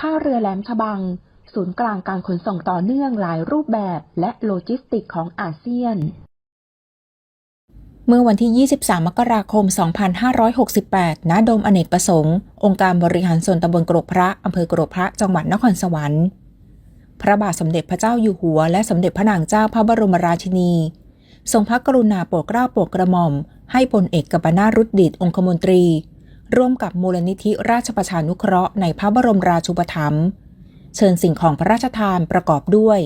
ท่าเรือแหลมฉบัง ศูนย์กลางการขนส่งต่อเนื่องหลายรูปแบบและโลจิสติกของอาเซียน เมื่อวันที่ 23 มกราคม 2568 ณ โดมอเนกประสงค์ องค์การบริหารส่วนตำบลกรกพระ อำเภอกรกพระ จังหวัดนครสวรรค์ พระบาทสมเด็จพระเจ้าอยู่หัว และสมเด็จพระนางเจ้าพระบรมราชินี ทรงพระกรุณาโปรดเกล้าโปรดกระหม่อม ให้พลเอกกัปนารุดดิตองคมนตรี ร่วมกับมูลนิธิราชประชานุเคราะห์ในพระบรมราชูปถัมภ์เชิญสิ่งของพระราชทานประกอบด้วย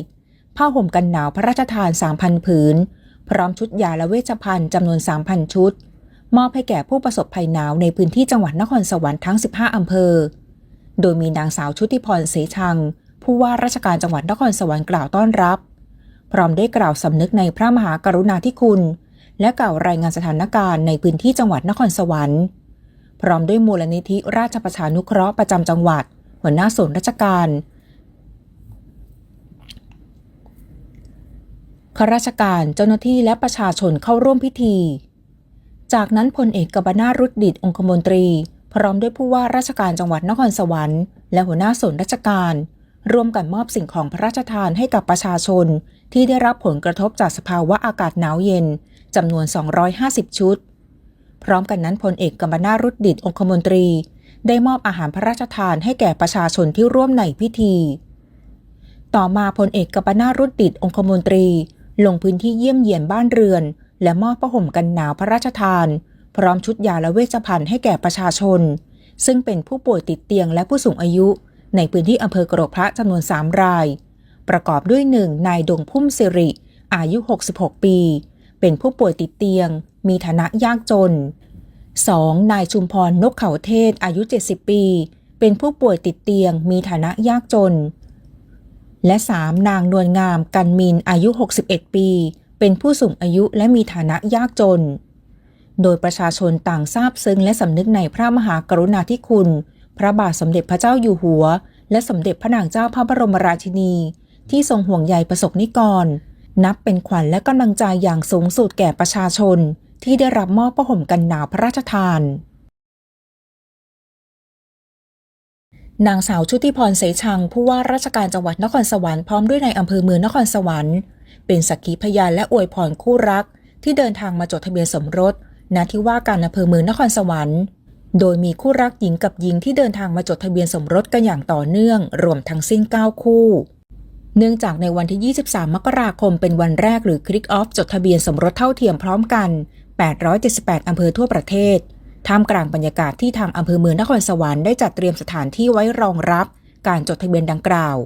ผ้าห่มกันหนาวพระราชทาน 3,000 ผืน พร้อมชุดยาและเวชภัณฑ์จำนวน 3,000 ชุด มอบให้แก่ผู้ประสบภัยหนาวในพื้นที่จังหวัดนครสวรรค์ทั้ง 15 อำเภอ โดยมีนางสาวชุติพรเสชัง ผู้ว่าราชการจังหวัดนครสวรรค์กล่าวต้อนรับ พร้อมได้กล่าวสำนึกในพระมหากรุณาธิคุณ และกล่าวรายงานสถานการณ์ในพื้นที่จังหวัดนครสวรรค์ พร้อมด้วยมูลนิธิราชประชานุเคราะห์ประจำจังหวัด หัวหน้าส่วนราชการข้าราชการเจ้าหน้าที่และประชาชนเข้าร่วมพิธี จากนั้นพลเอกกบนารุดดิตองคมนตรี พร้อมด้วยผู้ว่าราชการจังหวัดนครสวรรค์ และหัวหน้าส่วนราชการ ร่วมกันมอบสิ่งของพระราชทานให้กับประชาชน ที่ได้รับผลกระทบจากสภาวะอากาศหนาวเย็นจำนวน 250 ชุด พร้อมกันนั้นพลเอกกบนารุดดิตองคมนตรี ได้มอบอาหารพระราชทานให้แก่ประชาชนที่ร่วมในพิธี ต่อมาพลเอกกบนารุดดิตองคมนตรี ลงพื้นที่เยี่ยมเยียนบ้านเรือน และมอบผ้าห่มกันหนาวพระราชทาน พร้อมชุดยาและเวชภัณฑ์ให้แก่ประชาชน ซึ่งเป็นผู้ป่วยติดเตียงและผู้สูงอายุ ในพื้นที่อำเภอกรกพระจำนวน3ราย ประกอบด้วย 1. นายดงพุ่มสิริ อายุ 66 ปี เป็นผู้ป่วยติดเตียง มีฐานะยากจน 2. นายชุมพรนกเขาเทศอายุ 70 ปี เป็นผู้ป่วยติดเตียงมีฐานะยากจน และ 3. นางนวลงามกันมินอายุ 61 ปี เป็นผู้สูงอายุและมีฐานะยากจน โดยประชาชนต่างทราบซึ้งและสำนึกในพระมหากรุณาธิคุณ พระบาทสมเด็จพระเจ้าอยู่หัว และสมเด็จพระนางเจ้าพระบรมราชินี ที่ทรงห่วงใยประสบนิกร นับเป็นขวัญและกำลังใจอย่างสูงสุดแก่ประชาชน ที่ได้รับมอบผ้าห่มกันหนาวพระราชทาน นางสาวชุติพรเสชัง ผู้ว่าราชการจังหวัดนครสวรรค์พร้อมด้วยในายอำเภอเมืองนครสวรรค์เป็นสักขีพยานและอวยพรคู่รัก ที่เดินทางมาจดทะเบียนสมรสณที่ว่าการอำเภอเมืองนครสวรรค์ โดยมีคู่รักหญิงกับหญิงที่เดินทางมาจดทะเบียนสมรสกันอย่างต่อเนื่อง รวมทั้งสิ้น 9 คู่ เนื่องจากในวันที่ 23 มกราคมเป็นวันแรกหรือคลิกออฟจดทะเบียนสมรสเท่าเทียมพร้อมกัน 878 อำเภอทั่วประเทศ ท่ามกลางบรรยากาศที่ทางอำเภอเมืองนครสวรรค์ได้จัดเตรียมสถานที่ไว้รองรับการจดทะเบียนดังกล่าว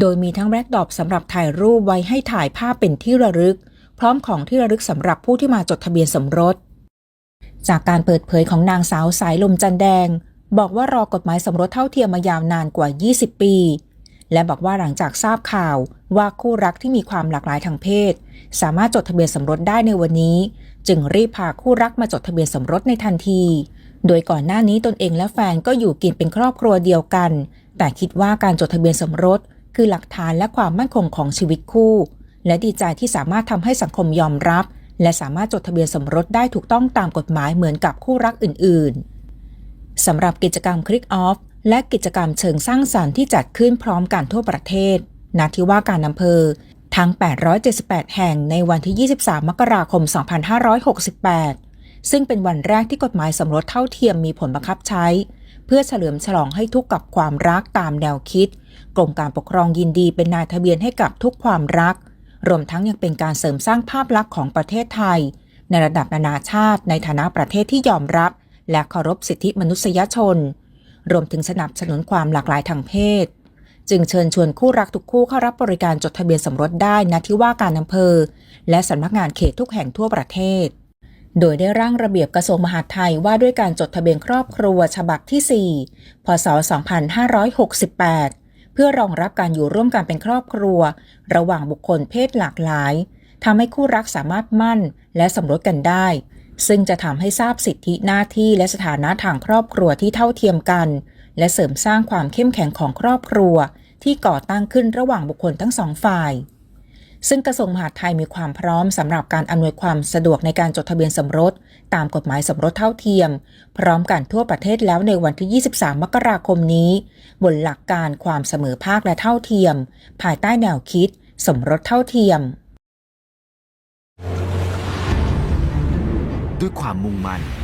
โดยมีทั้งแบล็กดอปสำหรับถ่ายรูปไว้ให้ถ่ายภาพเป็นที่ระลึก พร้อมของที่ระลึกสำหรับผู้ที่มาจดทะเบียนสมรส จากการเปิดเผยของนางสาวสายลมจันแดง บอกว่ารอกฎหมายสมรสเท่าเทียมมายาวนานกว่า 20 ปี และบอกว่าหลังจากทราบข่าว ว่าคู่รักที่มีความหลากหลายทางเพศ สามารถจดทะเบียนสมรสได้ในวันนี้ จึงรีบพาคู่รักมาจดทะเบียนสมรสในทันที โดยก่อนหน้านี้ตนเองและแฟนก็อยู่กินเป็นครอบครัวเดียวกัน แต่คิดว่าการจดทะเบียนสมรส คือหลักฐานและความมั่นคงของชีวิตคู่ และดีใจที่สามารถทำให้สังคมยอมรับ และสามารถจดทะเบียนสมรสได้ถูกต้องตามกฎหมายเหมือนกับคู่รักอื่น ๆสำหรับกิจกรรมคลิกออฟและกิจกรรมเชิงสร้างสรรค์ที่จัดขึ้นพร้อมกันทั่วประเทศ ณที่ว่าการอำเภอ ทั้ง 878 แห่งในวันที่ 23 มกราคม 2568 ซึ่งเป็นวันแรกที่กฎหมายสมรสเท่าเทียมมีผลบังคับใช้ เพื่อเฉลิมฉลองให้ทุกกับความรักตามแนวคิด กรมการปกครองยินดีเป็นนายทะเบียนให้กับทุกความรัก รวมทั้งยังเป็นการเสริมสร้างภาพลักษณ์ของประเทศไทย ในระดับนานาชาติ ในฐานะประเทศที่ยอมรับ และเคารพสิทธิมนุษยชน รวมถึงสนับสนุนความหลากหลายทางเพศ จึงเชิญชวนคู่รักทุกคู่เข้ารับบริการจดทะเบียนสมรสได้ณที่ว่าการอำเภอ และสำนักงานเขตทุกแห่งทั่วประเทศ โดยได้ร่างระเบียบกระทรวงมหาดไทยว่าด้วยการจดทะเบียนครอบครัวฉบับที่ 4 พศ 2568 เพื่อรองรับการอยู่ร่วมกันเป็นครอบครัว ระหว่างบุคคลเพศหลากหลายทำให้คู่รักสามารถมั่นและสมรสกันได้ซึ่งจะทำให้ทราบสิทธิหน้าที่และสถานะทางครอบครัวที่เท่าเทียมกัน และเสริมสร้างความเข้มแข็งของครอบครัว ที่ก่อตั้งขึ้นระหว่างบุคคลทั้งสองฝ่าย ซึ่งกระทรวงมหาดไทยมีความพร้อมสำหรับการอำนวยความสะดวกในการจดทะเบียนสมรส ตามกฎหมายสมรสเท่าเทียม พร้อมกันทั่วประเทศแล้วในวันที่ 23 มกราคมนี้ บนหลักการความเสมอภาคและเท่าเทียม ภายใต้แนวคิด สมรสเท่าเทียม ด้วยความมุ่งมั่น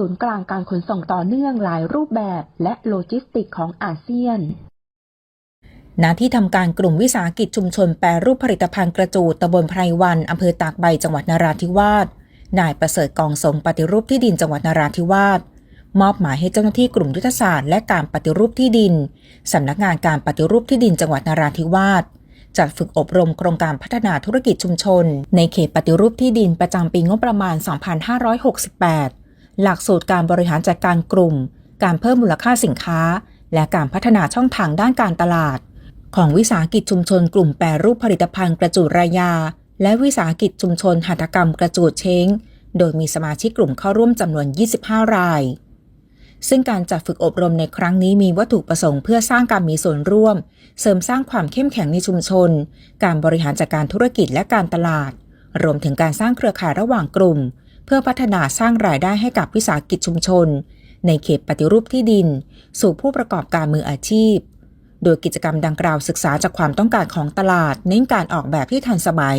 ศูนย์กลางการขนส่งต่อเนื่องหลายรูปแบบและโลจิสติกของอาเซียนณที่ทำการกลุ่มวิสาหกิจชุมชนแปรรูปผลิตภัณฑ์กระจูดตำบลไพรวันอำเภอตากใบจังหวัดนราธิวาส นายประเสริฐกองสงปฏิรูปที่ดินจังหวัดนราธิวาสมอบหมายให้เจ้าหน้าที่กลุ่มยุทธศาสตร์และการปฏิรูปที่ดิน สำนักงานการปฏิรูปที่ดินจังหวัดนราธิวาสจัดฝึกอบรมโครงการพัฒนาธุรกิจชุมชน ในเขตปฏิรูปที่ดินประจำปีงบประมาณ 2568 หลักสูตรการบริหารจัดการกลุ่ม การเพิ่มมูลค่าสินค้า และการพัฒนาช่องทางด้านการตลาด ของวิสาหกิจชุมชนกลุ่มแปรรูปผลิตภัณฑ์กระจูดรายา และวิสาหกิจชุมชนหัตถกรรมกระจูดเช้ง โดยมีสมาชิกกลุ่มเข้าร่วมจำนวน 25 ราย ซึ่งการจัดฝึกอบรมในครั้งนี้มีวัตถุประสงค์เพื่อสร้างการมีส่วนร่วม เสริมสร้างความเข้มแข็งในชุมชน การบริหารจัดการธุรกิจและการตลาด รวมถึงการสร้างเครือข่ายระหว่างกลุ่ม พื่อพัฒนาสร้างรายได้ให้กับวิสาหกิจชุมชน ในเขตปฏิรูปที่ดิน สู่ผู้ประกอบการมืออาชีพ โดยกิจกรรมดังกล่าวศึกษาจากความต้องการของตลาด เน้นการออกแบบที่ทันสมัย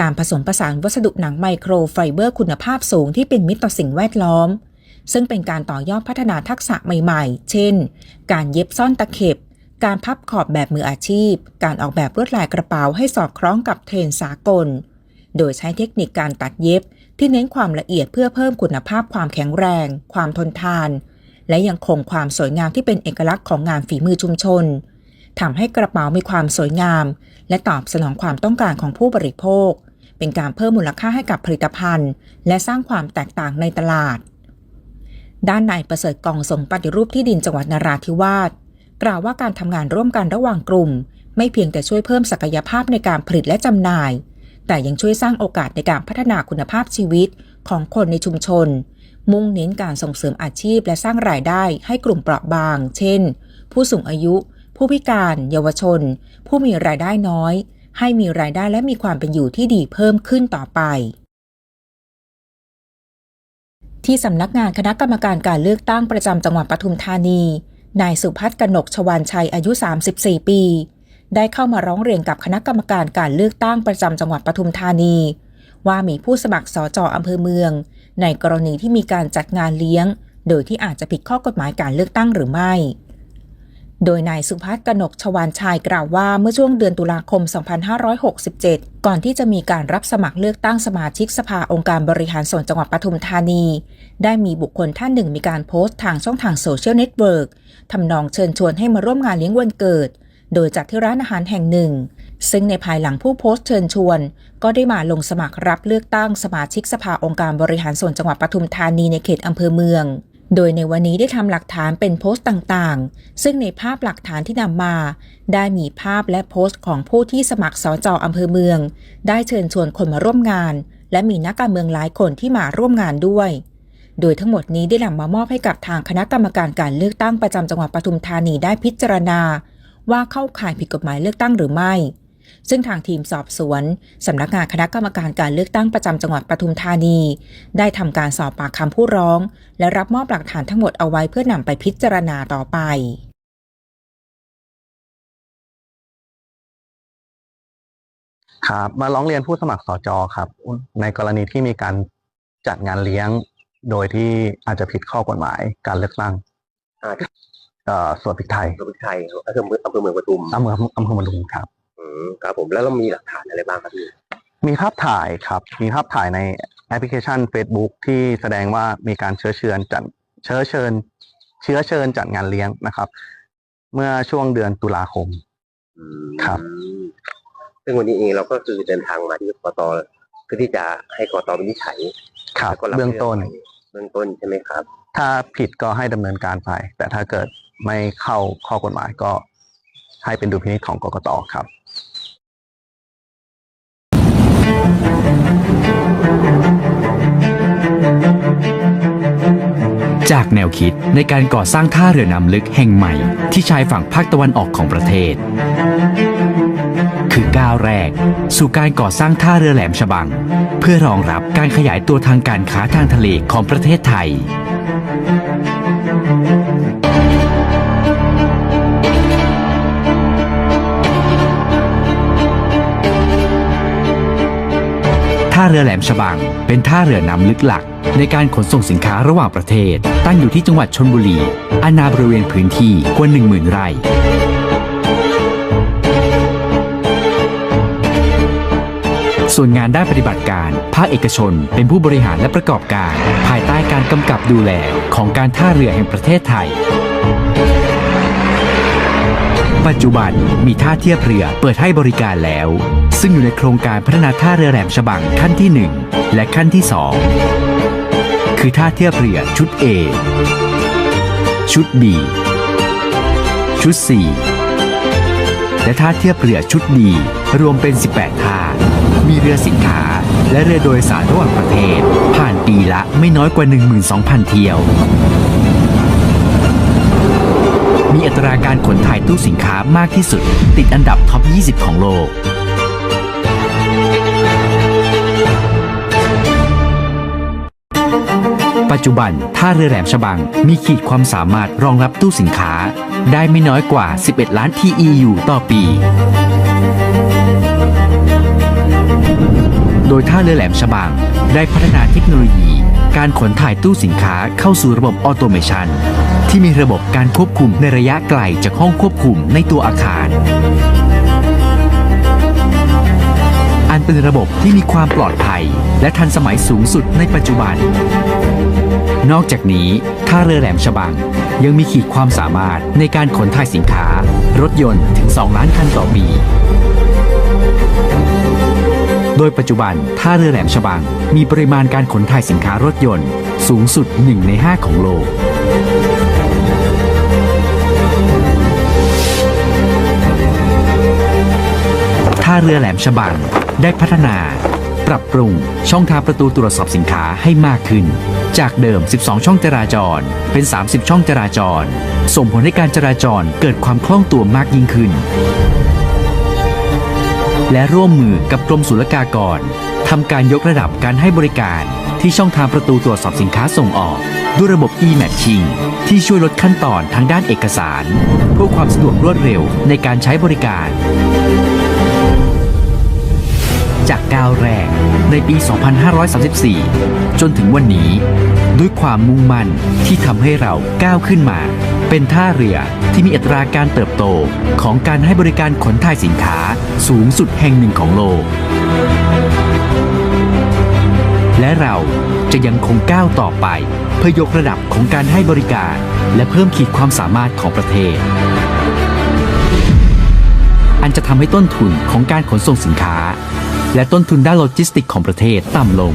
การผสมผสานวัสดุหนังไมโครไฟเบอร์คุณภาพสูงที่เป็นมิตรต่อสิ่งแวดล้อม ซึ่งเป็นการต่อยอดพัฒนาทักษะใหม่ๆ เช่น การเย็บซ่อนตะเข็บ การพับขอบแบบมืออาชีพ การออกแบบลวดลายกระเป๋าให้สอดคล้องกับเทรนสากล โดยใช้เทคนิคการตัดเย็บ ที่เน้นความละเอียดเพื่อเพิ่มคุณภาพความแข็งแรง ความทนทาน และยังคงความสวยงามที่เป็นเอกลักษณ์ของงานฝีมือชุมชนทำให้กระเป๋ามีความสวยงาม และตอบสนองความต้องการของผู้บริโภค เป็นการเพิ่มมูลค่าให้กับผลิตภัณฑ์ และสร้างความแตกต่างในตลาด ด้านนายประเสริฐกองสงปฏิรูปที่ดินจังหวัดนราธิวาสกล่าวว่าการทำงานร่วมกันระหว่างกลุ่ม ไม่เพียงแต่ช่วยเพิ่มศักยภาพในการผลิตและจำหน่าย แต่ยังช่วยสร้างโอกาสในการพัฒนาคุณภาพชีวิตของคนในชุมชน มุ่งเน้นการส่งเสริมอาชีพและสร้างรายได้ให้กลุ่มเปราะบาง เช่น ผู้สูงอายุ ผู้พิการ เยาวชน ผู้มีรายได้น้อย ให้มีรายได้และมีความเป็นอยู่ที่ดีเพิ่มขึ้นต่อไปที่สำนักงานคณะกรรมการการเลือกตั้งประจำจังหวัดปทุมธานี นายสุพัฒน์กนกชวานชัยอายุ 34 ปี ได้เข้ามาร้องเรียนกับคณะกรรมการการเลือกตั้งประจำจังหวัดปทุมธานี ว่ามีผู้สมัครสจอำเภอเมือง ในกรณีที่มีการจัดงานเลี้ยง โดยที่อาจจะผิดข้อกฎหมายการเลือกตั้งหรือไม่ โดยนายสุพัฒน์กนกชวานชัยกล่าวว่าเมื่อช่วงเดือนตุลาคม 2567 ก่อนที่จะมีการรับสมัครเลือกตั้งสมาชิกสภาองค์การบริหารส่วนจังหวัดปทุมธานี ได้มีบุคคลท่านหนึ่งมีการโพสต์ทางช่องทางโซเชียลเน็ตเวิร์กทำนองเชิญชวนให้มาร่วมงานเลี้ยงวันเกิด โดยจัดที่ร้านอาหารแห่งหนึ่ง ซึ่งในภายหลังผู้โพสต์เชิญชวน ก็ได้มาลงสมัครรับเลือกตั้งสมาชิกสภาองค์การบริหารส่วนจังหวัดปทุมธานีในเขตอำเภอเมือง โดยในวันนี้ได้ทำหลักฐานเป็นโพสต์ต่างๆ ซึ่งในภาพหลักฐานที่นำมา ได้มีภาพและโพสต์ของผู้ที่สมัครสจอำเภอเมือง ได้เชิญชวนคนมาร่วมงาน และมีนักการเมืองหลายคนที่มาร่วมงานด้วยโดยทั้งหมดนี้ได้นำมามอบให้กับทางคณะกรรมการการเลือกตั้งประจำจังหวัดปทุมธานีได้พิจารณา ว่าเข้าข่ายผิดกฎหมายเลือกตั้งหรือไม่ ซึ่งทางทีมสอบสวนสำนักงานคณะกรรมการการเลือกตั้งประจำจังหวัดปทุมธานี ได้ทำการสอบปากคำผู้ร้อง และรับมอบหลักฐานทั้งหมดเอาไว้เพื่อนำไปพิจารณาต่อไปครับมาร้องเรียนผู้สมัครสจครับ ในกรณีที่มีการจัดงานเลี้ยง โดยที่อาจจะผิดข้อกฎหมายการเลือกตั้ง อ่าเอ่อสวนพริกไทยอำเภอไทยอำเภอเมืองอำเภอเมืองปทุมอำเภออำเภอมรุงครับ อืมครับผมแล้วเรามีหลักฐานอะไรบ้างครับพี่มีภาพถ่ายครับ มีภาพถ่ายในแอปพลิเคชัน Facebook ที่แสดงว่ามีการเชื้อเชิญจัดเชื้อเชิญ เชื้อเชิญจัดงานเลี้ยงนะครับ เมื่อช่วงเดือนตุลาคม อืมครับ ซึ่งวันนี้เองเราก็คือเดินทางมาที่กตเพื่อที่จะให้กตวินิจฉัยครับแล้วก็รับเบื้องต้นรื่ไปเบื้องต้นใช่ไหมครับ ถ้าผิดก็ให้ดำเนินการไป แต่ถ้าเกิด ไม่เข้าข้อกฎหมายก็ให้เป็นดุลพินิจของกกตครับจากแนวคิดในการก่อสร้างท่าเรือน้ำลึกแห่งใหม่ที่ชายฝั่งภาคตะวันออกของประเทศ คือก้าวแรก สู่การก่อสร้างท่าเรือแหลมฉบัง เพื่อรองรับการขยายตัวทางการค้าทางทะเลของประเทศไทย ท่าเรือแหลมฉบัง เป็นท่าเรือน้ำลึกหลัก ในการขนส่งสินค้าระหว่างประเทศ ตั้งอยู่ที่จังหวัดชนบุรี อาณาบริเวณพื้นที่กว่า10,000 ไร่ส่วนงานด้านปฏิบัติการ ภาคเอกชน เป็นผู้บริหารและประกอบการ ภายใต้การกำกับดูแลของการท่าเรือแห่งประเทศไทย ปัจจุบันมีท่าเทียบเรือเปิดให้บริการแล้ว ซึ่งอยู่ในโครงการพัฒนาท่าเรือแหลมฉบังขั้นที่ 1 และขั้นที่ 2 คือท่าเทียบเรือชุด A ชุด B ชุด C และท่าเทียบเรือชุด D รวมเป็น 18 ท่า มีเรือสินค้า และเรือโดยสารระหว่างประเทศ ผ่านปีละไม่น้อยกว่า 12,000 เที่ยว มีอัตราการขนถ่ายตู้สินค้ามากที่สุด ติดอันดับท็อป 20 ของโลก ปัจจุบันท่าเรือแหลมฉบังมีขีดความสามารถรองรับตู้สินค้า ได้ไม่น้อยกว่า 11 ล้าน TEU ต่อปี โดยท่าเรือแหลมฉบังได้พัฒนาเทคโนโลยี การขนถ่ายตู้สินค้าเข้าสู่ระบบออโตเมชัน ที่มีระบบการควบคุมในระยะไกลจากห้องควบคุมในตัวอาคาร อันเป็นระบบที่มีความปลอดภัย และทันสมัยสูงสุดในปัจจุบัน นอกจากนี้ท่าเรือแหลมฉบังยังมีขีดความสามารถในการขนถ่ายสินค้า รถยนต์ถึง 2 ล้านคันต่อปีโดยปัจจุบันท่าเรือแหลมฉบัง มีปริมาณการขนถ่ายสินค้ารถยนต์ สูงสุด 1 ใน 5 ของโลก ท่าเรือแหลมฉบังได้พัฒนา ปรับปรุงช่องทางประตูตรวจสอบสินค้าให้มากขึ้น จากเดิม 12 ช่องจราจร เป็น 30 ช่องจราจร ส่งผลให้การจราจรเกิดความคล่องตัวมากยิ่งขึ้น และร่วมมือกับกรมศุลกากรทำการยกระดับการให้บริการที่ช่องทางประตูตรวจสอบสินค้าส่งออก ด้วยระบบ e-matching ที่ช่วยลดขั้นตอนทางด้านเอกสาร เพื่อความสะดวกรวดเร็วในการใช้บริการ จากก้าวแรกในปี 2534 จนถึงวันนี้ ด้วยความมุ่งมั่นที่ทำให้เราก้าวขึ้นมา เป็นท่าเรือที่มีอัตราการเติบโตของการให้บริการขนถ่ายสินค้าสูงสุดแห่งหนึ่งของโลก และเราจะยังคงก้าวต่อไป เพื่อยกระดับของการให้บริการ และเพิ่มขีดความสามารถของประเทศอันจะทำให้ต้นทุนของการขนส่งสินค้า และต้นทุนด้านโลจิสติกของประเทศต่ำลง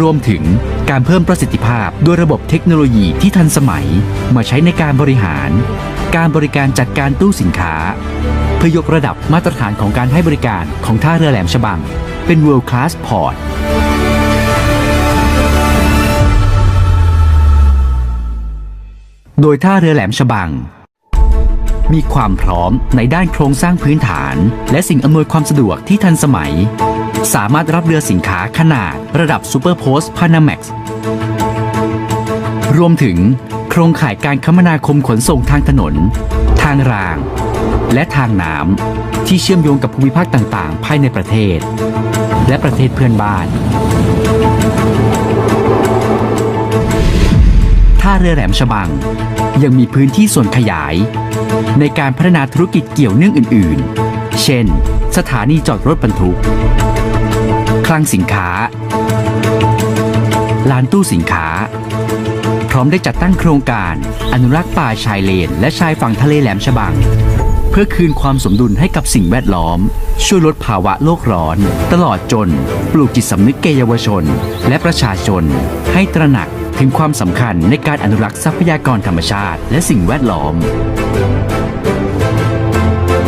รวมถึงการเพิ่มประสิทธิภาพด้วยระบบเทคโนโลยีที่ทันสมัย มาใช้ในการบริหาร การบริการจัดการตู้สินค้า เพื่อยกระดับมาตรฐานของการให้บริการของท่าเรือแหลมฉบัง เป็น World Class Port โดยท่าเรือแหลมฉบัง มีความพร้อมในด้านโครงสร้างพื้นฐาน และสิ่งอำนวยความสะดวกที่ทันสมัย สามารถรับเรือสินค้าขนาดระดับ Super Post Panamax รวมถึงโครงข่ายการคมนาคมขนส่งทางถนน ทางราง และทางน้ำที่เชื่อมโยงกับภูมิภาคต่างๆ ภายในประเทศ และประเทศเพื่อนบ้านท่าเรือแหลมฉบัง ยังมีพื้นที่ส่วนขยาย ในการพัฒนาธุรกิจเกี่ยวเนื่องอื่น ๆ เช่น สถานีจอดรถบรรทุก คลังสินค้า ลานตู้สินค้า พร้อมได้จัดตั้งโครงการ อนุรักษ์ป่าชายเลน และชายฝั่งทะเลแหลมฉบัง เพื่อคืนความสมดุลให้กับสิ่งแวดล้อม ช่วยลดภาวะโลกร้อน ตลอดจน ปลูกจิตสำนึกแก่เยาวชน และประชาชน ให้ตระหนักถึงความสำคัญในการอนุรักษ์ทรัพยากรธรรมชาติและสิ่งแวดล้อม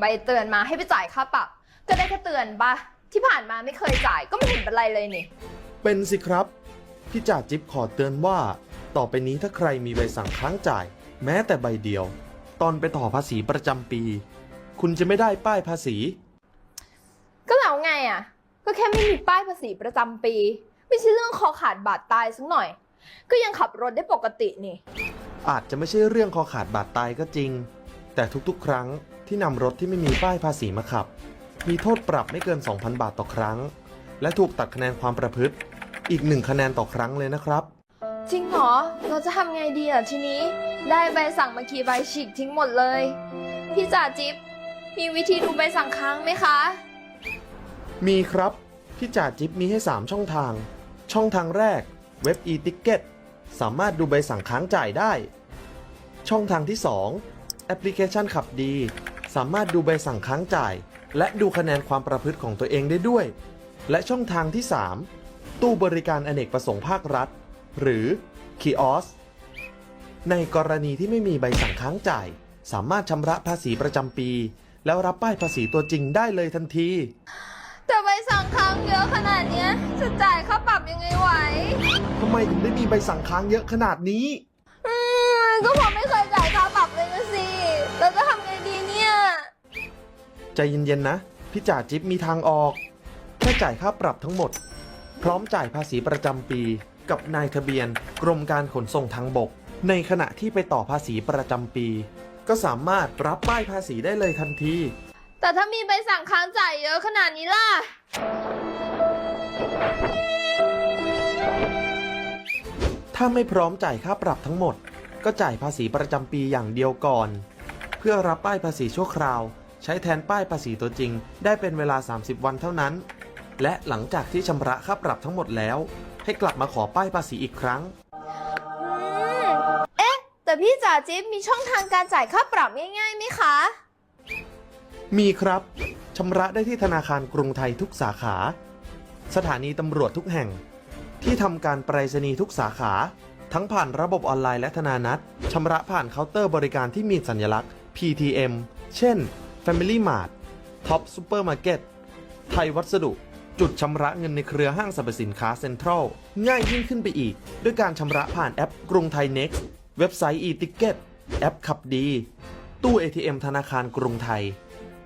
ใบเตือนมาให้ไปจ่ายค่าปรับ ก็ได้แค่เตือนปะที่ผ่านมาไม่เคยจ่ายก็ไม่เห็นเป็นไรเลยนี่ เป็นสิครับ พี่จ่าจิ๊บขอเตือนว่า ต่อไปนี้ถ้าใครมีใบสั่งค้างจ่าย แม้แต่ใบเดียว ตอนไปต่อภาษีประจำปี คุณจะไม่ได้ป้ายภาษี ก็แล้วไงอะ ก็แค่ไม่มีป้ายภาษีประจำปี ไม่ใช่เรื่องคอขาดบาดตายสักหน่อย ก็ยังขับรถได้ปกตินี่ อาจจะไม่ใช่เรื่องคอขาดบาดตายก็จริง แต่ทุกๆ ครั้ง ที่นำรถที่ไม่มีป้ายภาษีมาขับ มีโทษปรับไม่เกิน 2,000 บาทต่อครั้ง และถูกตัดคะแนนความประพฤติ อีกหนึ่งคะแนนต่อครั้งเลยนะครับ จริงเหรอ เราจะทำไงดีอะทีนี้ ได้ใบสั่งมากี่ใบฉีกทิ้งหมดเลย พี่จ่าจิ๊บมีวิธีดูใบสั่งค้างไหมคะ มีครับ พี่จ่าจิ๊บมีให้ 3 ช่องทาง ช่องทางแรก เว็บ e-ticket สามารถดูใบสั่งค้างจ่ายได้ ช่องทางที่ 2 แอปพลิเคชันขับดี สามารถดูใบสั่งค้างจ่าย และดูคะแนนความประพฤติของตัวเองได้ด้วย และช่องทางที่ 3 ตู้บริการอเนกประสงค์ภาครัฐ หรือ Kiosk ในกรณีที่ไม่มีใบสั่งค้างจ่าย สามารถชำระภาษีประจำปี แล้วรับป้ายภาษีตัวจริงได้เลยทันที แต่ใบสั่งค้างเยอะขนาดเนี้ยจะจ่ายค่าปรับยังไงไหว ทำไมถึงได้มีใบสั่งค้างเยอะขนาดนี้ อืมก็ผมไม่เคยจ่ายค่าปรับเลยนะสิ ใจเย็นๆนะ พี่จ่าจิ๊บมีทางออก แค่จ่ายค่าปรับทั้งหมด พร้อมจ่ายภาษีประจำปี กับนายทะเบียน กรมการขนส่งทางบก ในขณะที่ไปต่อภาษีประจำปี ก็สามารถรับป้ายภาษีได้เลยทันที แต่ถ้ามีใบสั่งค้างจ่ายเยอะขนาดนี้ล่ะ ถ้าไม่พร้อมจ่ายค่าปรับทั้งหมด ก็จ่ายภาษีประจำปีอย่างเดียวก่อน เพื่อรับป้ายภาษีชั่วคราว ใช้แทนป้ายภาษีตัวจริง ได้เป็นเวลา 30 วันเท่านั้น และหลังจากที่ชำระค่าปรับทั้งหมดแล้ว ให้กลับมาขอป้ายภาษีอีกครั้งอืมเอ๊ะ แต่พี่จ่าจิ๊บมีช่องทางการจ่ายค่าปรับง่ายๆไหมคะ มีครับชำระได้ที่ธนาคารกรุงไทยทุกสาขา สถานีตำรวจทุกแห่ง ที่ทำการไปรษณีย์ทุกสาขา ทั้งผ่านระบบออนไลน์และธนานัตชำระผ่านเคาน์เตอร์บริการที่มีสัญลักษณ์ PTM เช่น Family Mart Top Supermarket ไทยวัสดุ จุดชำระเงินในเครือห้างสรรพสินค้าเซ็นทรัลง่ายยิ่งขึ้นไปอีก ด้วยการชำระผ่านแอปกรุงไทย Next เว็บไซต์ e-ticket แอปขับดี ตู้ ATM ธนาคารกรุงไทย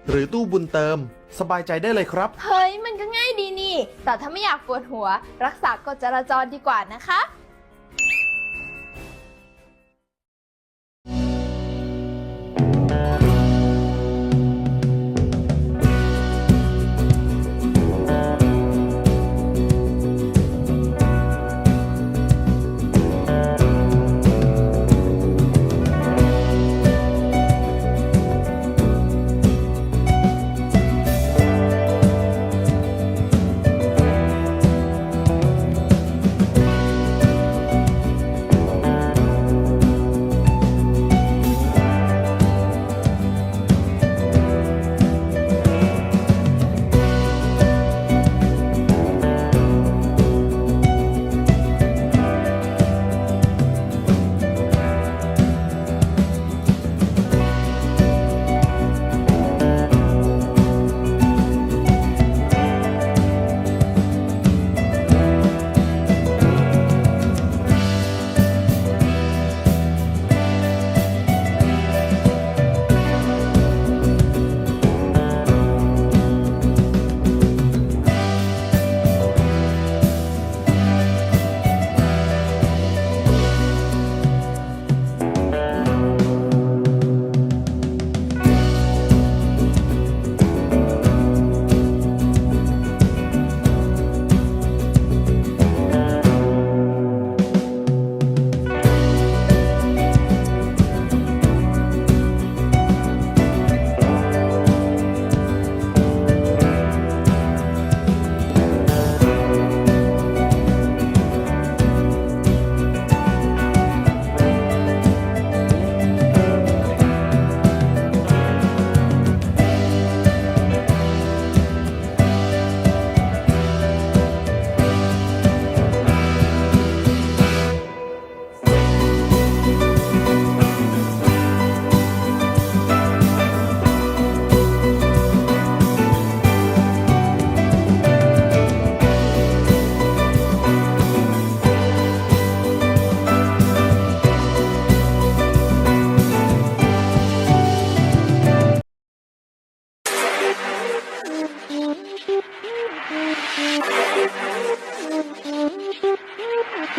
หรือตู้บุญเติม สบายใจได้เลยครับ เฮ้ย มันก็ง่ายดีนี่ แต่ถ้าไม่อยากปวดหัว รักษากฎจราจรดีกว่านะคะ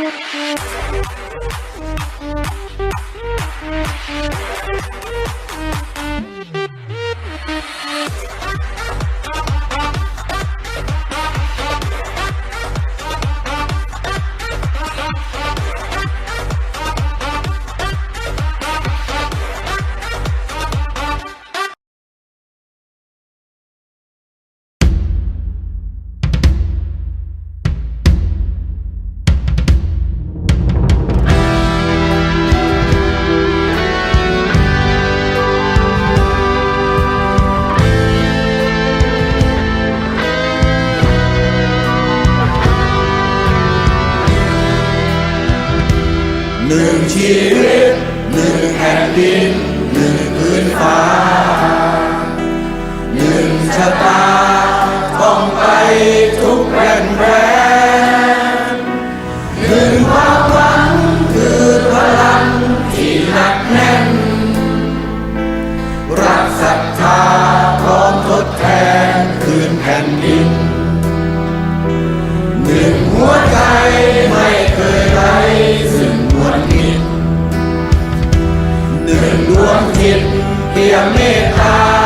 ห ชะตา ต้องไปทุกแผ่นแรนหนึ่งความหวังคือพลังที่หนักแน่น รักศรัทธาพร้อมทดแทนคืนแผ่นดิน หนึ่งหัวใจไม่เคยไร้ซึ่งมวลมิตรหนึ่งดวงจิตเปี่ยมเมตตา